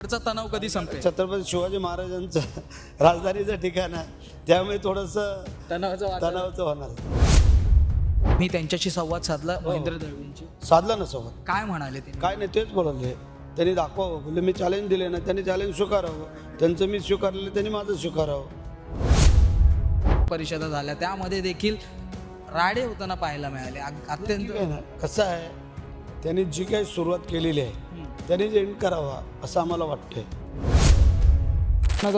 चा तणाव कधी संपेल? छत्रपती शिवाजी महाराजांचं राजधानीचं ठिकाण आहे. त्यामुळे थोडंसं तणावाचं तणावाचं होणार. मी त्यांच्याशी संवाद साधला महेंद्र दळवींची साधला ना सोबत काय म्हणाले ते? काय नाही तेच बोलले त्यांनी दाखवावं. बोलले मी चॅलेंज दिले ना त्यांनी चॅलेंज स्वीकारावं. त्यांचं मी स्वीकारलेलं त्यांनी माझं स्वीकारावं. परिषदा झाल्या. त्यामध्ये देखील राडे होताना पाहायला मिळाले. अग- अत्यंत ठीक आहे ना. कसं आहे त्यांनी जी काही सुरुवात केलेली आहे त्यांनी एंड करावा असं आम्हाला वाटतंय.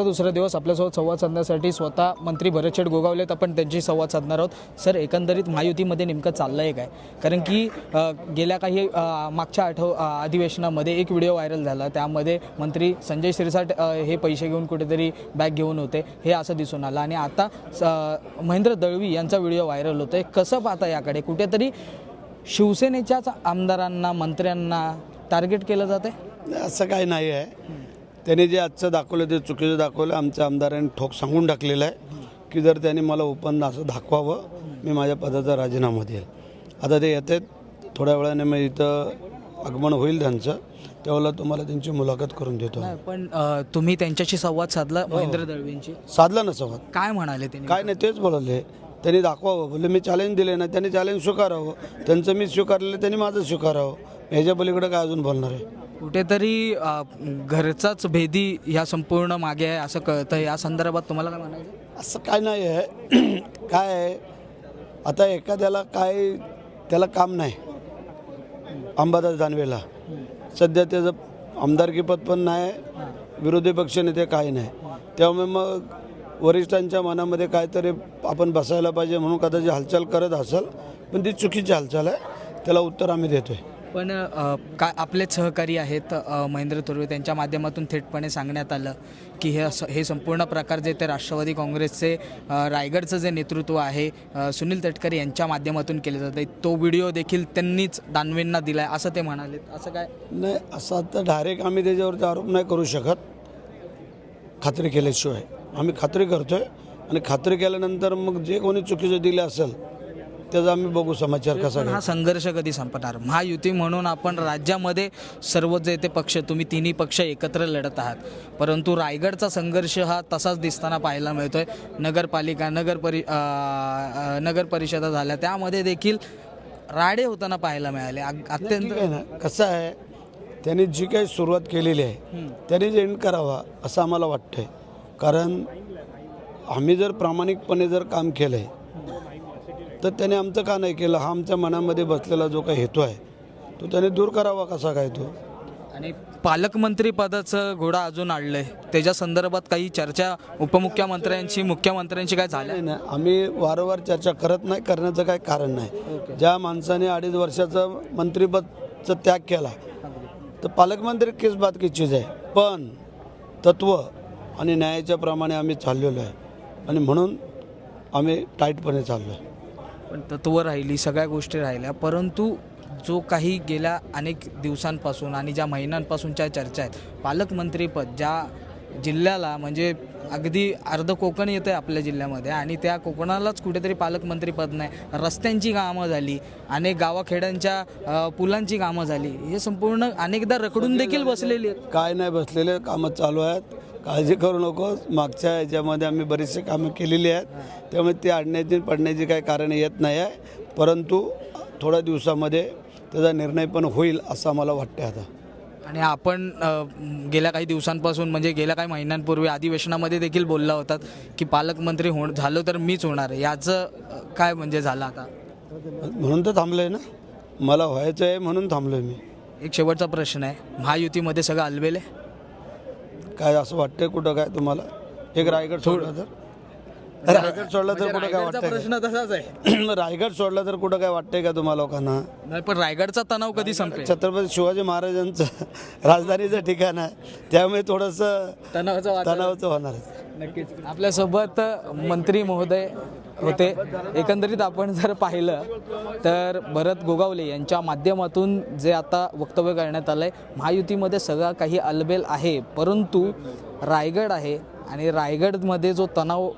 दुसरा दिवस आपल्यासोबत संवाद साधण्यासाठी स्वतः मंत्री भरतशेठ गोगावलेत आपण त्यांची संवाद साधणार आहोत. सर एकंदरीत महायुतीमध्ये नेमकं चाललं आहे काय? कारण की गेल्या काही मागच्या आठव अधिवेशनामध्ये एक व्हिडिओ व्हायरल झाला. त्यामध्ये मंत्री संजय शिरसाट हे पैसे घेऊन कुठेतरी बॅग घेऊन होते. हे असं दिसून आलं. आणि आता स- महेंद्र दळवी यांचा व्हिडिओ व्हायरल होतो आहे कसं पाहता याकडे? कुठेतरी शिवसेनेच्याच आमदारांना मंत्र्यांना टार्गेट केलं जाते नाही, असं काही नाही आहे. त्यांनी जे आजचं दाखवलं ते चुकीचं दाखवलं आमच्या आमदारांनी ठोक सांगून टाकलेलं आहे की जर त्यांनी मला ओपन असं दाखवावं मी माझ्या पदाचा राजीनामा देईल. आता ते येत थोड्या वेळाने मग इथं आगमन होईल त्यांचं. त्यावेळेला तुम्हाला त्यांची मुलाखत करून देतो. नाही, पण अ, तुम्ही त्यांच्याशी संवाद साधला महेंद्र दळवींची साधला ना संवाद. काय म्हणाले त्यांनी काय नाही तेच बोलले. त्यांनी दाखवावं. बोलले मी चॅलेंज दिले ना त्यांनी चॅलेंज स्वीकारावं. त्यांचं मी स्वीकारलेलं त्यांनी माझं स्वीकारावं. ह्याच्या पलीकडे काय अजून बोलणार आहे? कुठेतरी अ, घरचाच भेदी ह्या संपूर्ण मागे आहे असं कळतं या संदर्भात तुम्हाला काय म्हणायचं असं काय नाही आहे. काय आहे? आता एखाद्याला काय त्याला काम नाही. अंबादास दानवेला. सध्या त्याचं आमदारकीपद पण नाही विरोधी पक्षनेते काही नाही. त्यामुळे मग वरिष्ठांच्या मनामध्ये काहीतरी आपण बसायला पाहिजे म्हणून कदाचित हालचाल करत असेल पण ती चुकीची हालचाल आहे. त्याला उत्तर आम्ही देतोय. पण का काय आपले सहकारी आहेत महेंद्र थोरवे त्यांच्या माध्यमातून थेटपणे सांगण्यात आलं की हे असं- हे संपूर्ण प्रकार जे ते राष्ट्रवादी काँग्रेसचे रायगडचं जे नेतृत्व आहे सुनील तटकरे यांच्या माध्यमातून केले जाते. तो व्हिडिओ देखील त्यांनीच दानवेंना दिला आहे असं ते म्हणाले असं काय? नाही असं तर डायरेक्ट आम्ही त्याच्यावरती आरोप नाही करू शकत. खात्री केल्याशिवाय. आम्ही खात्री करतोय आणि खात्री केल्यानंतर मग जे कोणी चुकीचं दिलं असेल त्याचा आम्ही बघू समाचार कसा पण हा संघर्ष कधी संपणार? महायुती म्हणून आपण राज्यामध्ये सर्व जे ते पक्ष तुम्ही तिन्ही पक्ष एकत्र लढत आहात. परंतु रायगडचा संघर्ष हा तसाच दिसताना पाहायला मिळतोय. नगरपालिका नगर परि अ, अ, नगर परिषदा झाल्या. त्यामध्ये देखील राडे होताना पाहायला मिळाले. अग- अत्यंत ठीक आहे ना. कसं आहे त्यांनी जी काही सुरुवात केलेली आहे त्यांनी एंड करावा असं आम्हाला वाटतंय. कारण आम्ही जर प्रामाणिकपणे जर काम केलं आहे तर त्याने आमचं का नाही केलं? हा आमच्या मनामध्ये बसलेला जो काही हेतू आहे तो त्याने दूर करावा कसा काय तो? आणि पालकमंत्री पदाचं घोडा अजून आणलंय. त्याच्या संदर्भात काही चर्चा उपमुख्यमंत्र्यांची मुख्यमंत्र्यांची काय झाल्या? नाही नाही. आम्ही वारंवार चर्चा करत नाही करण्याचं काही कारण नाही. ज्या माणसाने अडीच वर्षाचं मंत्रिपदचा त्याग केला तर पालकमंत्री किस बात की चीज आहे. पण तत्व आणि न्यायाच्या प्रमाणे आम्ही चाललेलो आहे. आणि म्हणून आम्ही टाईटपणे चाललो आहे पण तत्व राहिली सगळ्या गोष्टी राहिल्या. परंतु जो काही गेल्या अनेक दिवसांपासून आणि ज्या महिन्यांपासूनच्या चर्चा आहेत पालकमंत्रीपद ज्या जिल्ह्याला म्हणजे अगदी अर्ध कोकण येतं आहे आपल्या जिल्ह्यामध्ये आणि त्या कोकणालाच कुठेतरी पालकमंत्रीपद नाही. रस्त्यांची कामं झाली अनेक गावाखेड्यांच्या पुलांची कामं झाली. हे संपूर्ण अनेकदा रखडून देखील बसलेली आहेत. काय नाही बसलेले कामं चालू आहेत. काळजी करू नको मागच्या याच्यामध्ये आम्ही बरीचशी कामं केलेली आहेत. त्यामुळे ते आणण्याची पडण्याची काही कारण येत नाही आहे. परंतु थोड्या दिवसामध्ये त्याचा निर्णय पण होईल असं मला वाटते आता. आणि आपण गेल्या काही दिवसांपासून म्हणजे गेल्या काही महिन्यांपूर्वी अधिवेशनामध्ये देखील बोलला होतात की पालकमंत्री हो झालो तर मीच होणार आहे. याचं काय म्हणजे झालं आता? म्हणून तर थांबलो आहे ना. मला व्हायचं आहे म्हणून थांबलो आहे मी. एक शेवटचा प्रश्न आहे. महायुतीमध्ये सगळं अलबेल आहे? काय असं वाटतंय कुठं काय तुम्हाला? एक रायगड सोडला तर? रायगड सोडला तर कुठं काय रायगडचा वाटतंय? प्रश्न तसाच आहे. का? रायगड सोडला तर कुठं काय वाटतंय का तुम्हाला लोकांना? नाही पण रायगडचा तणाव कधी संपेल? छत्रपती शिवाजी महाराजांचं राजधानीचं ठिकाण आहे. त्यामुळे थोडंसं तणावाचं तणावाचं होणार नक्कीच. आपल्यासोबत मंत्री महोदय होते. एकंदरीत आपण जर पाहिलं तर भरत गोगावले यांच्या माध्यमातून जे आता वक्तव्य करण्यात आलं आहे महायुतीमध्ये सगळा काही अलबेल आहे. परंतु रायगड आहे आणि रायगडमध्ये जो तणाव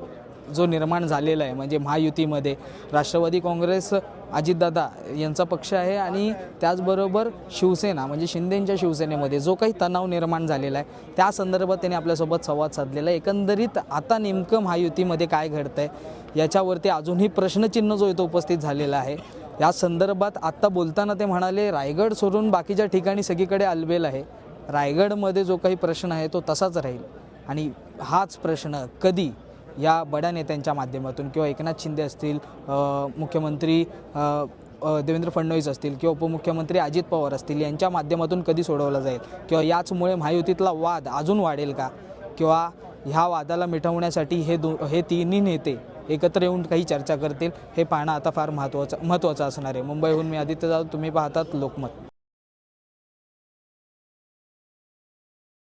जो निर्माण झालेला आहे म्हणजे महायुतीमध्ये. राष्ट्रवादी काँग्रेस अजितदादा यांचा पक्ष आहे आणि त्याचबरोबर शिवसेना म्हणजे शिंदेंच्या शिवसेनेमध्ये जो काही तणाव निर्माण झालेला आहे त्या संदर्भात त्यांनी आपल्यासोबत संवाद साधलेला आहे. एकंदरीत आता नेमकं महायुतीमध्ये काय घडतं आहे याच्यावरती अजूनही प्रश्नचिन्ह जो आहे तो उपस्थित झालेला आहे या संदर्भात आत्ता बोलताना ते म्हणाले रायगड सोडून बाकीच्या ठिकाणी सगळीकडे अलबेल आहे. रायगडमध्ये जो काही प्रश्न आहे तो तसाच राहील. आणि हाच प्रश्न कधी या बड्या नेत्यांच्या माध्यमातून किंवा एकनाथ शिंदे असतील मुख्यमंत्री देवेंद्र फडणवीस असतील किंवा उपमुख्यमंत्री अजित पवार असतील यांच्या माध्यमातून कधी सोडवला जाईल? किंवा याचमुळे महायुतीतला वाद अजून वाढेल का? किंवा ह्या वादाला मिटवण्यासाठी हे दो हे तिन्ही नेते एकत्र येऊन काही चर्चा करतील हे पाहणं आता फार महत्त्वाचं महत्त्वाचं असणार आहे. मुंबईहून मी आदित्य जाधव तुम्ही पाहतात लोकमत.